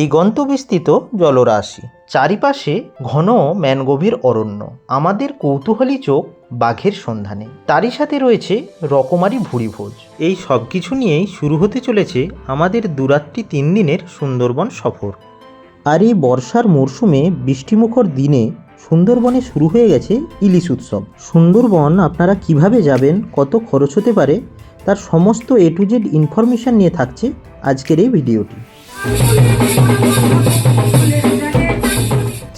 দিগন্ত বিস্তৃত জলরাশি। চারিপাশে ঘন ম্যানগভীর অরণ্য। আমাদের কৌতূহলী চোখ বাঘের সন্ধানে। তারই সাথে রয়েছে রকমারি ভুড়িভোজ এই সব কিছু নিয়েই শুরু হতে চলেছে আমাদের দুরাত্রি তিন দিনের সুন্দরবন সফর। আর এই বর্ষার মরশুমে বৃষ্টিমুখর দিনে সুন্দরবনে শুরু হয়ে গেছে ইলিশ উৎসব। সুন্দরবন আপনারা কীভাবে যাবেন, কত খরচ হতে পারে, তার সমস্ত এ টু জেড ইনফরমেশান নিয়ে থাকছে আজকের এই ভিডিওটি।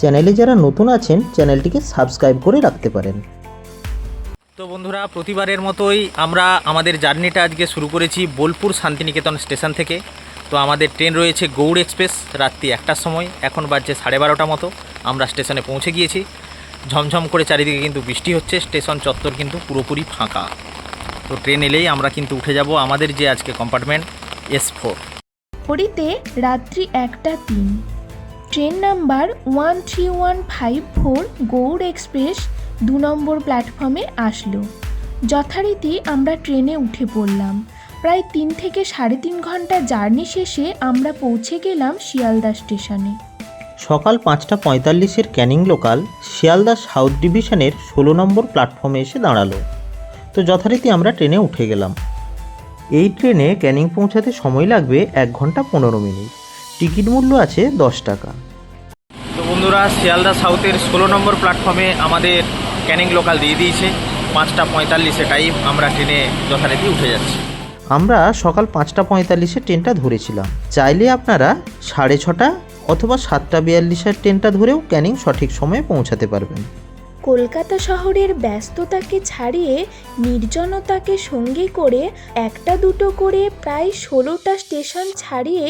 চ্যানেলে যারা নতুন আছেন, চ্যানেলটিকে সাবস্ক্রাইব করে রাখতে পারেন। তো বন্ধুরা, প্রতিবারের মতোই আমরা আমাদের জার্নিটা আজকে শুরু করেছি বোলপুর শান্তিনিকেতন স্টেশন থেকে। তো আমাদের ট্রেন রয়েছে গৌড় এক্সপ্রেস, রাত্রি একটার সময়। এখন বাজছে সাড়ে বারোটা মতো, আমরা স্টেশনে পৌঁছে গিয়েছি। ঝমঝম করে চারিদিকে কিন্তু বৃষ্টি হচ্ছে, স্টেশন চত্বর কিন্তু পুরোপুরি ফাঁকা। তো ট্রেন এলেই আমরা কিন্তু উঠে যাব আমাদের যে আজকে কম্পার্টমেন্ট এস ফোর ঘড়িতে রাত্রি একটা তিন। Train number one three one five four Gour express দু নম্বর প্ল্যাটফর্মে আসলো। যথারীতি আমরা ট্রেনে উঠে পড়লাম। প্রায় তিন থেকে সাড়ে তিন ঘণ্টা জার্নি শেষে আমরা পৌঁছে গেলাম শিয়ালদা স্টেশনে। সকাল পাঁচটা পঁয়তাল্লিশের ক্যানিং লোকাল শিয়ালদা সাউথ ডিভিশনের ষোলো নম্বর প্ল্যাটফর্মে এসে দাঁড়াল। তো যথারীতি আমরা ট্রেনে উঠে গেলাম। এই ট্রেনে ক্যানিং পৌঁছাতে সময় লাগবে এক ঘণ্টা পনেরো মিনিট। টিকিট মূল্য আছে দশ টাকা। তো বন্ধুরা শিয়ালদা সাউথের ষোলো নম্বর প্ল্যাটফর্মে আমাদের ক্যানিং লোকাল দিয়ে দিয়েছে। পাঁচটা পঁয়তাল্লিশে টাইম আমরা ট্রেনে যথারীতি উঠে যাচ্ছি। আমরা সকাল পাঁচটা পঁয়তাল্লিশে ট্রেনটা ধরেছিলাম। চাইলে আপনারা সাড়ে ছটা অথবা সাতটা বিয়াল্লিশের ট্রেনটা ধরেও ক্যানিং সঠিক সময়ে পৌঁছাতে পারবেন। কলকাতা শহরের ব্যস্ততাকে ছাড়িয়ে নির্জনতাকে সঙ্গী করে একটা দুটো করে প্রায় ষোলোটা স্টেশন ছাড়িয়ে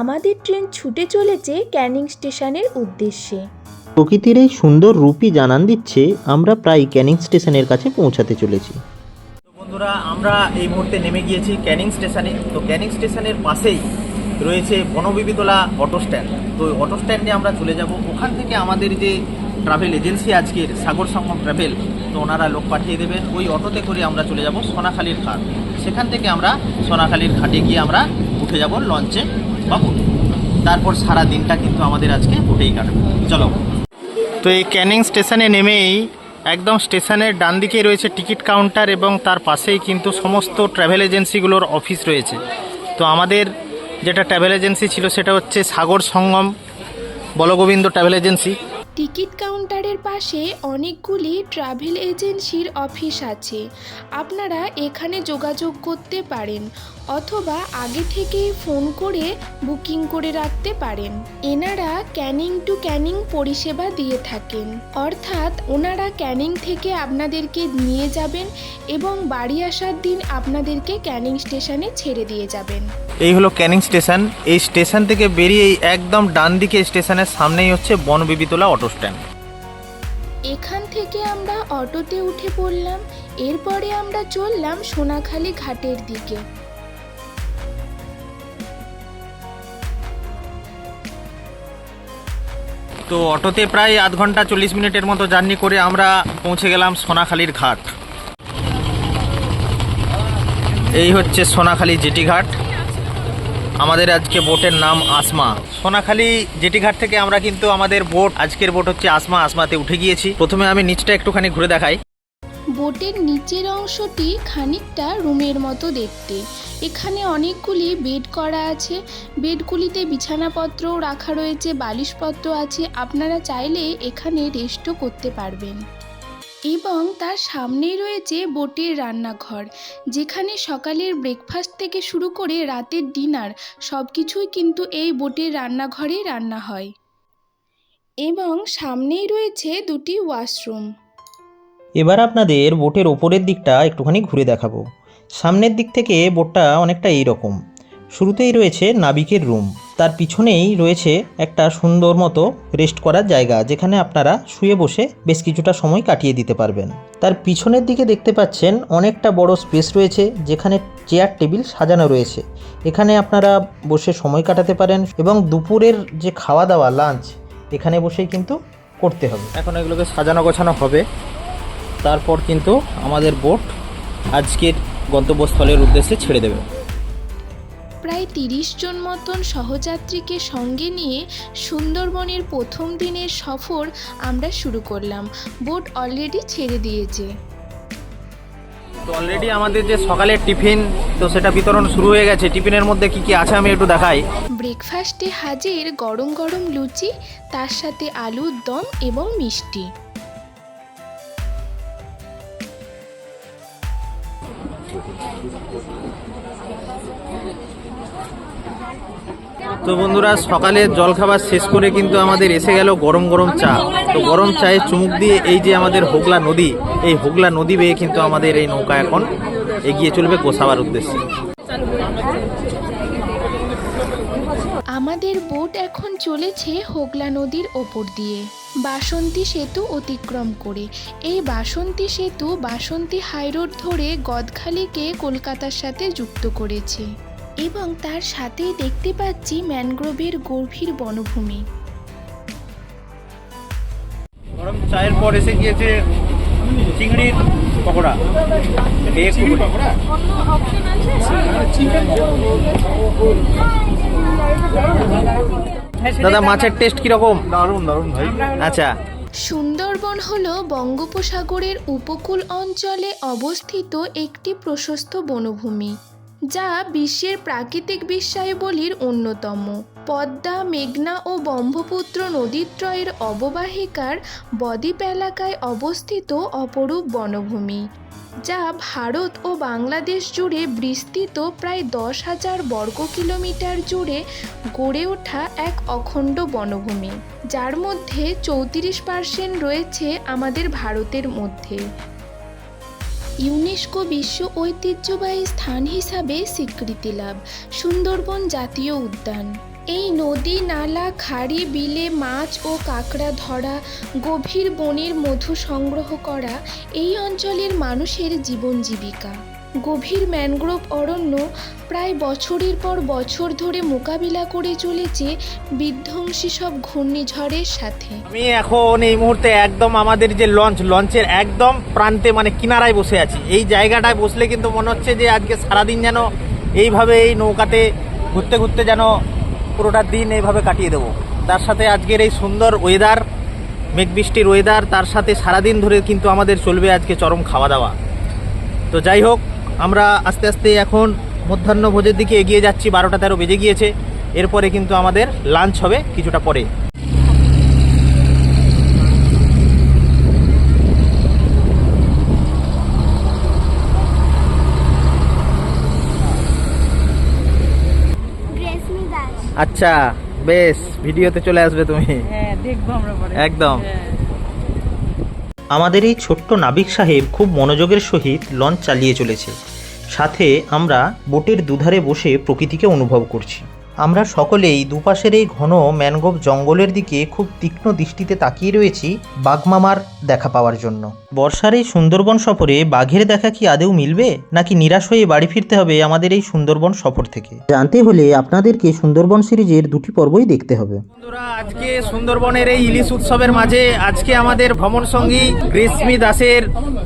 আমাদের ট্রেন ছুটে চলেছে ক্যানিং স্টেশনের উদ্দেশ্যে। প্রকৃতির এই সুন্দর রূপই জানান দিচ্ছে আমরা প্রায় ক্যানিং স্টেশনের কাছে পৌঁছাতে চলেছি। বন্ধুরা আমরা এই মুহূর্তে নেমে গিয়েছি ক্যানিং স্টেশনে। তো ক্যানিং স্টেশনের পাশেই রয়েছে বনবিবিতলা অটো স্ট্যান্ড। তো ওই অটো স্ট্যান্ডে আমরা চলে যাব। ওখান থেকে আমাদের যে ট্রাভেল এজেন্সি আজকের সাগর সঙ্গম ট্রাভেল, তো ওনারা লোক পাঠিয়ে দেবেন। ওই অটোতে করে আমরা চলে যাব সোনাখালীর ঘাট। সেখান থেকে আমরা সোনাখালীর ঘাটে গিয়ে আমরা উঠে যাব লঞ্চে বা তারপর সারা দিনটা কিন্তু আমাদের আজকে বোটেই কাটবে। চলো। তো এই ক্যানিং স্টেশনে নেমেই একদম স্টেশনের ডান দিকে রয়েছে টিকিট কাউন্টার এবং তার পাশেই কিন্তু সমস্ত ট্রাভেল এজেন্সিগুলোর অফিস রয়েছে। তো আমাদের যেটা ট্রাভেল এজেন্সি ছিল সেটা হচ্ছে Sagar Sangam Balgobinda travel agency. Ticket কাউন্টারের পাশে অনেকগুলি ট্রাভেল এজেন্সির অফিস আছে। আপনারা এখানে যোগাযোগ করতে পারেন। অথবা আগে থেকেই ফোন করে বুকিং করে রাখতে পারেন। এনারা ক্যানিং টু ক্যানিং পরিষেবা দিয়ে থাকেন। অর্থাৎ ওনারা ক্যানিং থেকে আপনাদেরকে নিয়ে যাবেন এবং বাড়ি আসার দিন আপনাদেরকে ক্যানিং স্টেশনে ছেড়ে দিয়ে যাবেন। এই হলো ক্যানিং স্টেশন। এই স্টেশন থেকে বেরিয়ে একদম ডান দিকে স্টেশনের সামনেই হচ্ছে বনবিবিতলা অটো স্ট্যান্ড। এখান থেকে আমরা অটোতে উঠে পড়লাম। এরপরে আমরা চললাম সোনাখালি ঘাটের দিকে। তো অটোতে প্রায় আধ ঘণ্টা চল্লিশ মিনিটের মতো জার্নি করে আমরা পৌঁছে গেলাম সোনাখালীর ঘাট। এই হচ্ছে সোনাখালী জেটি ঘাট। আমাদের আজকে বোটের নাম আসমা। সোনাখালী জেটিঘাট থেকে আমরা কিন্তু আমাদের বোট, আজকের বোট হচ্ছে আসমা। আসমাতে উঠে গিয়েছি। প্রথমে আমি নিচটা একটুখানি ঘুরে দেখাই। বোটের নিচের অংশটি খানিকটা রুমের মতো দেখতে। এখানে অনেকগুলি বেড করা আছে। বেডগুলিতে বিছানাপত্রও রাখা রয়েছে, বালিশপত্র আছে। আপনারা চাইলে এখানে রেস্টও করতে পারবেন। এবং তার সামনেই রয়েছে বোটের রান্নাঘর, যেখানে সকালের ব্রেকফাস্ট থেকে শুরু করে রাতের ডিনার সব কিছুই কিন্তু এই বোটের রান্নাঘরেই রান্না হয়। এবং সামনেই রয়েছে দুটি ওয়াশরুম এবার আপনাদের বোটের ওপরের দিকটা একটুখানি ঘুরে দেখাবো। সামনের দিক থেকে বোটটা অনেকটা এই রকম শুরুতেই রয়েছে নাবিকের রুম। তার পিছনেই রয়েছে একটা সুন্দর মতো রেস্ট করার জায়গা, যেখানে আপনারা শুয়ে বসে বেশ কিছুটা সময় কাটিয়ে দিতে পারবেন। তার পিছনের দিকে দেখতে পাচ্ছেন অনেকটা বড় স্পেস রয়েছে, যেখানে চেয়ার, টেবিল সাজানো রয়েছে। এখানে আপনারা বসে সময় কাটাতে পারেন এবং দুপুরের যে খাওয়া দাওয়া, লাঞ্চ, এখানে বসেই কিন্তু করতে হবে। এখন এগুলোকে সাজানো গোছানো হবে। তারপর কিন্তু আমাদের বোট আজকের গন্তব্যস্থলের উদ্দেশ্যে ছেড়ে দেবে। প্রায় তিরিশ জন মতন সহযাত্রীকে সঙ্গে নিয়ে সুন্দরবনের প্রথম দিনের সফর আমরা শুরু করলাম। বোট অলরেডি ছেড়ে দিয়েছে। তো অলরেডি আমাদের যে সকালের টিফিন তো সেটা বিতরণ শুরু হয়ে গেছে। টিফিনের মধ্যে কি কি আছে আমি একটু দেখাই। ব্রেকফাস্টে হাজির গরম গরম লুচি তার সাথে আলুর দম এবং মিষ্টি। তো বন্ধুরা, সকালে জলখাবার শেষ করে কিন্তু আমাদের এসে গেল গরম গরম চা। তো গরম চায়ে চুমুক দিয়ে এই যে আমাদের হোগলা নদী, এই হোগলা নদী বেয়ে কিন্তু আমাদের এই নৌকা এখন এগিয়ে চলবে গোসাবার উদ্দেশ্যে। আমাদের বোট এখন চলেছে হোগলা নদীর ওপর দিয়ে। বাসন্তী সেতু অতিক্রম করে। এই বাসন্তী সেতু বাসন্তী হাইরোড ধরে গদখালিকে কলকাতার সাথে যুক্ত করেছে। এবং তার সাথেই দেখতে পাচ্ছি ম্যানগ্রোভের গভীর বনভূমি। গরম চায়ের পর এসে গিয়েছে চিংড়ির পকোড়া। দাদা মাছের টেস্ট কীরকম? দারুণ দারুণ ভাই। আচ্ছা। সুন্দরবন হল বঙ্গোপসাগরের উপকূল অঞ্চলে অবস্থিত একটি প্রশস্ত বনভূমি। যা বিশ্বের প্রাকৃতিক বিশ্বায়বলির অন্যতম। পদ্মা, মেঘনা ও ব্রহ্মপুত্র নদীত্রয়ের অববাহিকার বদ্বীপ এলাকায় অবস্থিত অপরূপ বনভূমি, যা ভারত ও বাংলাদেশ জুড়ে বিস্তৃত প্রায় দশ হাজার বর্গ কিলোমিটার জুড়ে গড়ে ওঠা এক অখণ্ড বনভূমি, যার মধ্যে চৌত্রিশ পার্সেন্ট রয়েছে আমাদের ভারতের মধ্যে। ইউনেস্কো বিশ্ব ঐতিহ্যবাহী স্থান হিসাবে স্বীকৃতি লাভ, সুন্দরবন জাতীয় উদ্যান। এই নদী, নালা, খাড়ি, বিলে, মাছ ও কাঁকড়া ধরা, গভীর বনের মধু সংগ্রহ করা এই অঞ্চলের মানুষের জীবন জীবিকা। গভীর ম্যানগ্রোভ অরণ্য প্রায় বছরের পর বছর ধরে মোকাবিলা করে চলেছে বিধ্বংসী সব ঘূর্ণিঝড়ের সাথে। আমি এখন এই মুহূর্তে একদম আমাদের যে লঞ্চ, লঞ্চের একদম প্রান্তে মানে কিনারায় বসে আছি। এই জায়গাটায় বসলে কিন্তু মনে হচ্ছে যে আজকে সারাদিন যেন এইভাবে এই নৌকাতে ঘুরতে ঘুরতে যেন পুরোটা দিন এইভাবে কাটিয়ে দেবো। তার সাথে আজকের এই সুন্দর ওয়েদার মেঘ বৃষ্টির ওয়েদার তার সাথে সারাদিন ধরে কিন্তু আমাদের চলবে আজকে চরম খাওয়া দাওয়া। তো যাই হোক আমরা আস্তে আস্তে এখন মধ্যাহ্ন ভোজের দিকে এগিয়ে যাচ্ছি বারোটা তেরো বেজে গিয়েছে। এরপরে কিন্তু আমাদের লাঞ্চ হবে কিছুটা পরে। আচ্ছা বেশ ভিডিওতে চলে আসবে তুমি। হ্যাঁ দেখব আমরা একদম। হ্যাঁ। আমাদের এই ছোট্ট নাবিক সাহেব খুব মনোযোগের সহিত লঞ্চ চালিয়ে চলেছে। সাথে আমরা বোটের দুধারে বসে প্রকৃতিকে অনুভব করছি। আমরা সকলেই দুপাশের এই ঘন ম্যানগ্রোভ জঙ্গলের দিকে খুব তীক্ষ্ণ দৃষ্টিতে তাকিয়ে রয়েছি বাঘমামার দেখা পাওয়ার জন্য। বর্ষার এই সুন্দরবন সফরে বাঘের দেখা কি আদেও মিলবে? নাকি নিরাশ হয়ে বাড়ি ফিরতে হবে আমাদের এই সুন্দরবন সফর থেকে? জানতে হলে আপনাদেরকে সুন্দরবন সিরিজের দুটি পর্বই দেখতে হবে। বন্ধুরা আজকে সুন্দরবনের এই ইলিশ উৎসবের মাঝে আজকে আমাদের ভ্রমণ সঙ্গী গ্রীষ্মী দাসের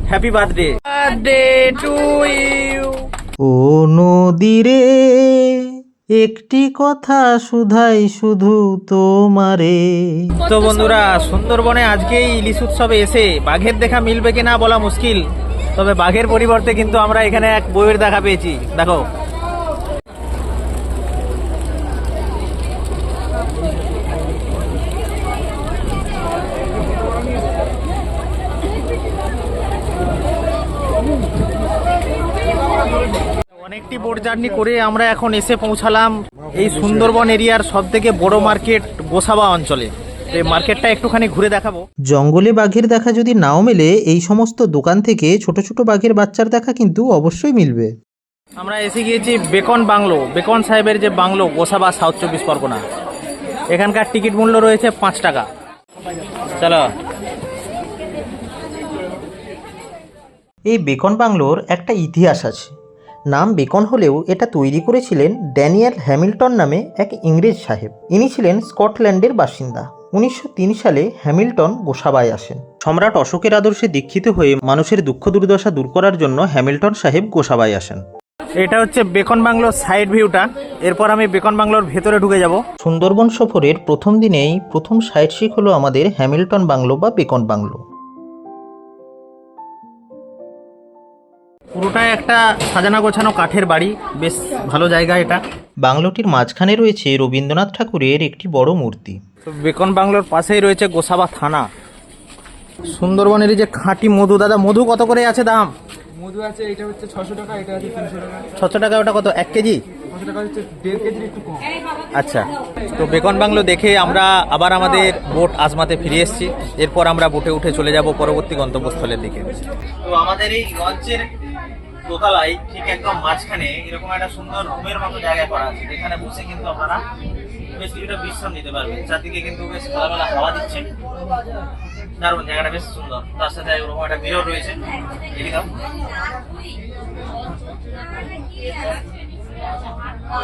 happy birthday birthday to you ও নদীরে একটি কথা শুধাই শুধু তোমারে। তো বন্ধুরা, সুন্দরবনে আজকেই ইলিশ উৎসবে এসে বাঘের দেখা মিলবে কিনা বলা মুশকিল, তবে বাঘের পরিবর্তে কিন্তু আমরা এখানে এক বইয়ের দেখা পেয়েছি। দেখো অনেকটি বোট জার্নি করে আমরা এখন এসে পৌঁছালাম এই সুন্দরবন এরিয়ার সব থেকে বড় মার্কেট গোসাবা অঞ্চলে। এই মার্কেটটা একটুখানি ঘুরে দেখাবো। জঙ্গলে বাঘের দেখা যদি নাও মেলে এই সমস্ত দোকান থেকে ছোট ছোট বাঘের বাচ্চার দেখা কিন্তু অবশ্যই মিলবে। আমরা এসে গিয়েছি বেকন বাংলো। বেকন সাহেবের যে বাংলো গোসাবা সাউথ চব্বিশ পরগনা। এখানকার টিকিট মূল্য রয়েছে পাঁচ টাকা। চলো। এই বেকন বাংলোর একটা ইতিহাস আছে। নাম বেকন হলেও এটা তৈরি করেছিলেন ড্যানিয়েল হ্যামিল্টন নামে এক ইংরেজ সাহেব। ইনি ছিলেন স্কটল্যান্ডের বাসিন্দা। উনিশশো তিন সালে হ্যামিল্টন গোসাবায় আসেন। সম্রাট অশোকের আদর্শে দীক্ষিত হয়ে মানুষের দুঃখ দুর্দশা দূর করার জন্য হ্যামিল্টন সাহেব গোসাবায় আসেন। এটা হচ্ছে বেকন বাংলোর সাইড ভিউটা। এরপর আমি বেকন বাংলোর ভেতরে ঢুকে যাব। সুন্দরবন সফরের প্রথম দিনেই প্রথম সাইট সিক হলো আমাদের হ্যামিল্টন বাংলো বা বেকন বাংলো। পুরোটাই একটা সাজানো গোছানো কাঠের বাড়ি। বেশ ভালো জায়গা এটা। বাংলোটির মাঝখানে রয়েছে রবীন্দ্রনাথ ঠাকুরের একটি বড় মূর্তি। তো বেকন বাংলোর পাশেই রয়েছে গোসাবা থানা। সুন্দরবনের এই যে খাঁটি মধু দাদা মধু কত করে আছে দাম? মধু আছে এটা হচ্ছে ছশো টাকা এটা আছে তিনশো টাকা। ছশো টাকা ওটা কত এক কেজি? ছশো টাকা হচ্ছে দেড় কেজির একটু কম। আচ্ছা। তো বেকন বাংলো দেখে আমরা আবার আমাদের বোট আজমাতে ফিরে এসেছি। এরপর আমরা বোটে উঠে চলে যাব পরবর্তী গন্তব্যস্থলের দিকে। তো আমাদের এই লঞ্চের দোতলায় ঠিক একদম মাঝখানে এরকম একটা সুন্দর রুমের মতো জায়গা করা আছে, যেখানে বসে কিন্তু আপনারা বেশ কিছুটা বিশ্রাম নিতে পারবেন। চারদিকে কিন্তু বেশ খোলামেলা হাওয়া দিচ্ছে। দারুণ, জায়গাটা বেশ সুন্দর। তার সাথে ওরকম একটা মিরর রয়েছে। এদিকেও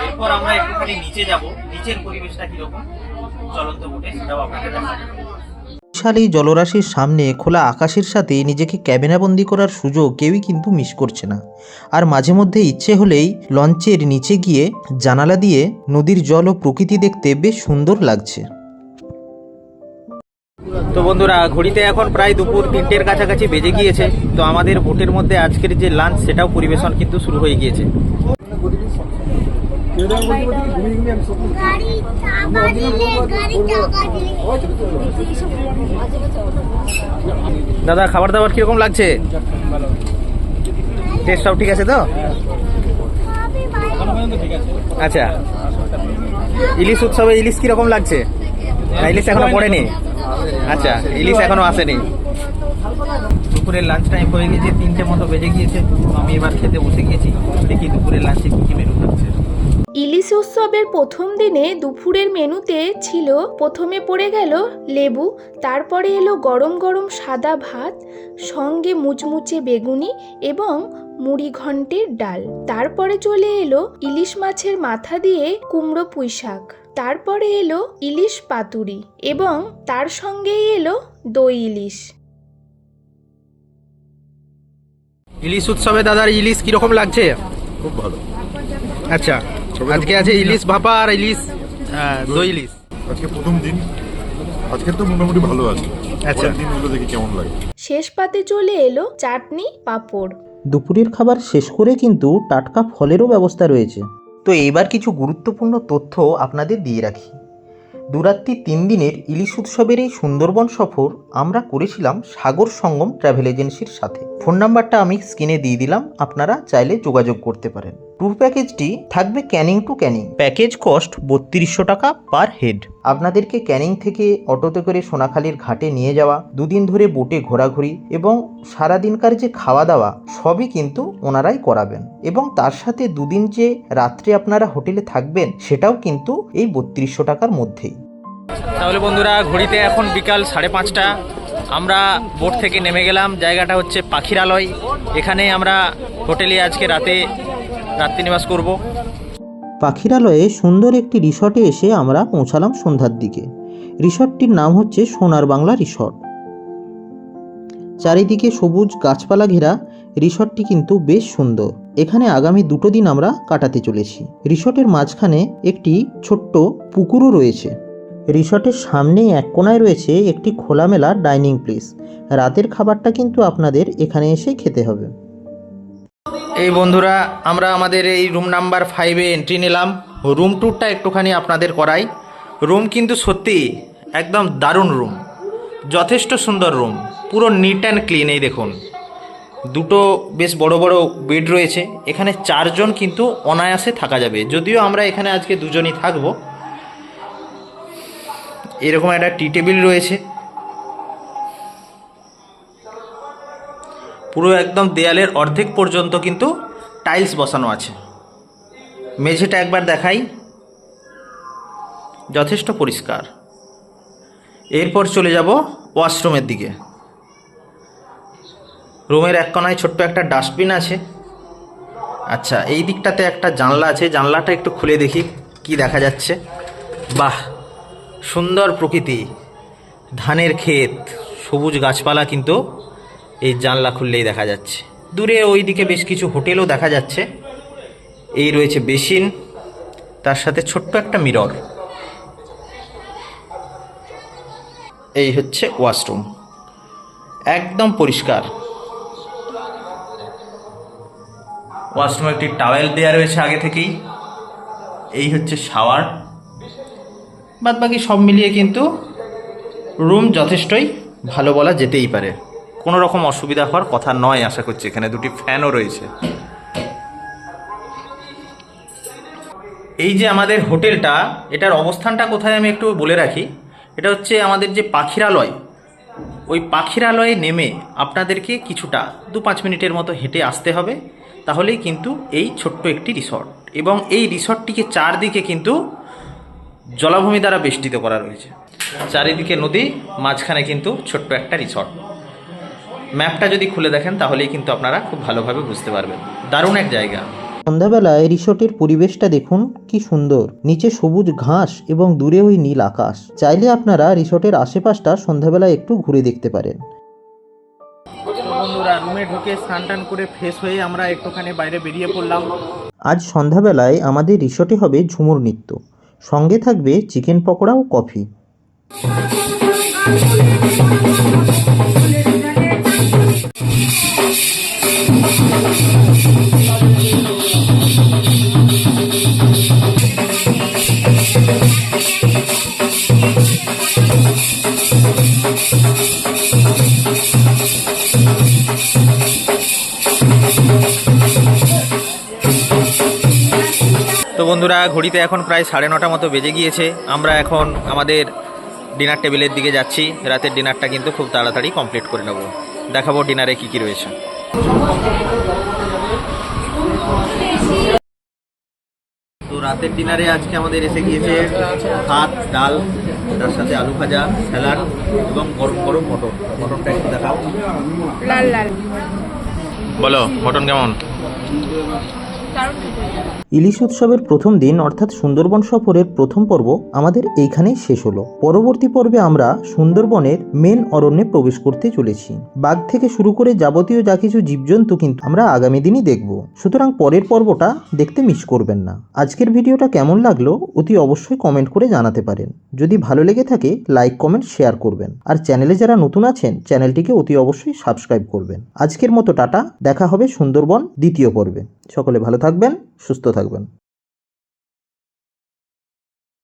এরপর আমরা একটুখানি নিচে যাব। নিচের পরিবেশটা কীরকম? চলন্ত বোটে, সেটাও আপনাকে দেখাবো। এই জলরাশির সামনে খোলা আকাশের সাথে নিজেকে ক্যাবিনাবন্দি করার সুযোগ কেউই কিন্তু মিস করছে না। আর মাঝে মধ্যে ইচ্ছে হলেই লঞ্চের নিচে গিয়ে জানালা দিয়ে নদীর জল ও প্রকৃতি দেখতে বেশ সুন্দর লাগছে। তো বন্ধুরা, ঘড়িতে এখন প্রায় দুপুর তিনটের কাছাকাছি বেজে গিয়েছে। তো আমাদের বোটের মধ্যে আজকের যে লাঞ্চ, সেটাও পরিবেশন কিন্তু শুরু হয়ে গিয়েছে গাড়ি টাকা দিলে গাড়ি টাকা দিলে দাদা খাবার দাবার কীরকম লাগছে? টেস্ট সব ঠিক আছে তো? আচ্ছা। ইলিশ উৎসবে ইলিশ কীরকম লাগছে? না ইলিশ এখনও পড়েনি? আচ্ছা ইলিশ এখনও আসেনি। দুপুরের লাঞ্চ টাইম হয়ে গেছে তিনটে মতো বেজে গিয়েছে। আমি এবার খেতে বসে গিয়েছি। দেখি দুপুরের লাঞ্চে কি কি মেনু থাকছে। ইলিশ উৎসবের প্রথম দিনে দুপুরের মেনুতে ছিল প্রথমে পড়ে গেল লেবু তারপরে এলো গরম গরম সাদা ভাত সঙ্গে মুচমুচে বেগুনি এবং মুড়ি ঘন্টের ডাল। তারপরে চলে এলো ইলিশ মাছের মাথা দিয়ে কুমড়ো পুঁই শাক। তারপরে এলো ইলিশ পাতুরি এবং তার সঙ্গেই এলো দই ইলিশ। ইলিশ উৎসবে দাদার ইলিশ কীরকম লাগছে? খুব ভালো। আচ্ছা। আজকে আছে ইলিশ ভাপা আর ইলিশ দই ইলিশ। আজকে প্রথম দিন। আজকে তো মোটামুটি ভালো আছে। আচ্ছা। পরের দিনগুলো দেখি কেমন লাগে। শেষ পাতে চলে এলো চাটনি পাঁপড়। দুপুরের খাবার শেষ করে কিন্তু টাটকা ফলেরও ব্যবস্থা রয়েছে। তো এইবার কিছু গুরুত্বপূর্ণ তথ্য আপনাদের দিয়ে রাখি। দুরাত্রি তিন দিনের ইলিশ উৎসবের এই সুন্দরবন সফর আমরা করেছিলাম সাগর সঙ্গম ট্রাভেল এজেন্সির সাথে। ফোন নাম্বারটা আমি স্ক্রিনে দিয়ে দিলাম আপনারা চাইলে যোগাযোগ করতে পারেন। ট্যুর প্যাকেজটি থাকবে Canning to Canning. Package cost বত্রিশশো টাকা পার হেড। আপনাদেরকে ক্যানিং থেকে অটোতে করে সোনাখালীর ঘাটে নিয়ে যাওয়া দুদিন ধরে বোটে ঘোরাঘুরি এবং সারাদিনকার যে খাওয়া দাওয়া সবই কিন্তু ওনারাই করাবেন। এবং তার সাথে দুদিন যে রাত্রে আপনারা হোটেলে থাকবেন সেটাও কিন্তু এই বত্রিশশো টাকার মধ্যেই। তাহলে বন্ধুরা ঘড়িতে এখন বিকাল সাড়ে পাঁচটা। আমরা বোট থেকে নেমে গেলাম, জায়গাটা হচ্ছে পাখিরালয়। এখানে আমরা হোটেলে আজকে রাতে রাত্রিনিবাস করব। পাখিরালয়ে সুন্দর একটি রিসর্টে এসে আমরা পৌঁছালাম সন্ধ্যার দিকে। রিসর্টটির নাম হচ্ছে সোনার বাংলা রিসর্ট। চারিদিকে সবুজ গাছপালা ঘেরা, রিসর্টটি কিন্তু বেশ সুন্দর। এখানে আগামী দুটো দিন আমরা কাটাতে চলেছি। রিসর্টের মাঝখানে একটি ছোট্ট পুকুরও রয়েছে। রিসর্টের সামনেই এক কোনায় রয়েছে একটি খোলামেলা ডাইনিং প্লেস। রাতের খাবারটা কিন্তু আপনাদের এখানে এসেই খেতে হবে। এই বন্ধুরা, আমরা আমাদের এই রুম নাম্বার ফাইভে এন্ট্রি নিলাম। রুম ট্যুরটা একটুখানি আপনাদের করাই। রুম কিন্তু সত্যি একদম দারুণ রুম। যথেষ্ট সুন্দর রুম। পুরো নিট অ্যান্ড ক্লিন এই দেখুন। দুটো বেশ বড় বড় বেড রয়েছে। এখানে চারজন কিন্তু অনায়াসে থাকা যাবে। যদিও আমরা এখানে আজকে দুজনই থাকব। এরকম একটা টি টেবিল রয়েছে। পুরো একদম দেয়ালের অর্ধেক পর্যন্ত কিন্তু টাইলস বসানো আছে। মেঝেটা একবার দেখাই। যথেষ্ট পরিষ্কার। এরপর চলে যাব ওয়াশরুমের দিকে। রুমের এক কোনায় ছোট্ট একটা ডাস্টবিন আছে। আচ্ছা এই দিকটাতে একটা জানলা আছে। জানলাটা একটু খুলে দেখি কি দেখা যাচ্ছে। বাহ সুন্দর প্রকৃতি। ধানের ক্ষেত, সবুজ গাছপালা কিন্তু এই জানলা খুললেই দেখা যাচ্ছে। দূরে ওই দিকে বেশ কিছু হোটেলও দেখা যাচ্ছে। এই রয়েছে বেসিন, তার সাথে ছোট্ট একটা মিরর। এই হচ্ছে ওয়াশরুম। একদম পরিষ্কার। ওয়াশরুমে একটি টাওয়েল দেওয়া রয়েছে আগে থেকেই। এই হচ্ছে শাওয়ার। বাদ বাকি সব মিলিয়ে কিন্তু রুম যথেষ্টই ভালো বলা যেতেই পারে। কোনো রকম অসুবিধা হওয়ার কথা নয়, আশা করছি। এখানে দুটি ফ্যানও রয়েছে। এই যে আমাদের হোটেলটা, এটার অবস্থানটা কোথায় আমি একটু বলে রাখি। এটা হচ্ছে আমাদের যে পাখিরালয়। ওই পাখিরালয়ে নেমে আপনাদেরকে কিছুটা দু পাঁচ মিনিটের মতো হেঁটে আসতে হবে। তাহলেই কিন্তু এই ছোট্ট একটি রিসর্ট এবং এই রিসর্টটিকে চারদিকে কিন্তু জলাভূমি দ্বারা বেষ্টিত করা রয়েছে। চারিদিকে নদী মাঝখানে কিন্তু ছোট্ট একটা রিসর্ট ম্যাপটা যদি খুলে দেখেন তাহলেই কিন্তু আপনারা খুব ভালোভাবে বুঝতে পারবেন। দারুণ এক জায়গা। সন্ধ্যাবেলায় রিসোর্টের পরিবেশটা দেখুন কি সুন্দর। নিচে সবুজ ঘাস এবং দূরে ওই নীল আকাশ। চাইলে আপনারা রিসোর্টের আশেপাশটা সন্ধ্যাবেলায় একটু ঘুরে দেখতে পারেন। বন্ধুরা রুমে ঢুকে স্নান টান করে ফ্রেশ হয়ে আমরা একটুখানি বাইরে বেরিয়ে পড়লাম। আজ সন্ধ্যাবেলায় আমাদের রিসোর্টে হবে ঝুমুর নৃত্য। সঙ্গে থাকবে চিকেন পকোড়া ও কফি। তো বন্ধুরা ঘড়িতে এখন প্রায় সাড়ে নটা মতো বেজে গিয়েছে। আমরা এখন আমাদের ডিনার টেবিলের দিকে যাচ্ছি। রাতের ডিনারটা কিন্তু খুব তাড়াতাড়ি কমপ্লিট করে নেব। দেখাবো ডিনারে কি কি রয়েছে। তো রাতের ডিনারে আজকে আমাদের এসে গিয়েছে ভাত ডাল তার সাথে আলু ভাজা স্যালাড এবং গরম গরম মটন। মটনটা একটু দেখাও। লাল লাল। বলো মটন কেমন? ইলিশ উৎসবের প্রথম দিন, অর্থাৎ সুন্দরবন সফরের প্রথম পর্ব আমাদের এইখানেই শেষ হলো। পরবর্তী পর্বে আমরা সুন্দরবনের মেন অরণ্যে প্রবেশ করতে চলেছি। বাঘ থেকে শুরু করে যাবতীয় যা কিছু জীবজন্তু কিন্তু আমরা আগামী দিনই দেখব। সুতরাং পরের পর্বটা দেখতে মিস করবেন না। আজকের ভিডিওটা কেমন লাগল অতি অবশ্যই কমেন্ট করে জানাতে পারেন। যদি ভালো লেগে থাকে লাইক কমেন্ট শেয়ার করবেন। আর চ্যানেলে যারা নতুন আছেন, চ্যানেলটিকে অতি অবশ্যই সাবস্ক্রাইব করবেন। আজকের মতো টাটা, দেখা হবে সুন্দরবন দ্বিতীয় পর্বে। সকলে ভালো থাকবেন সুস্থ থাকবেন।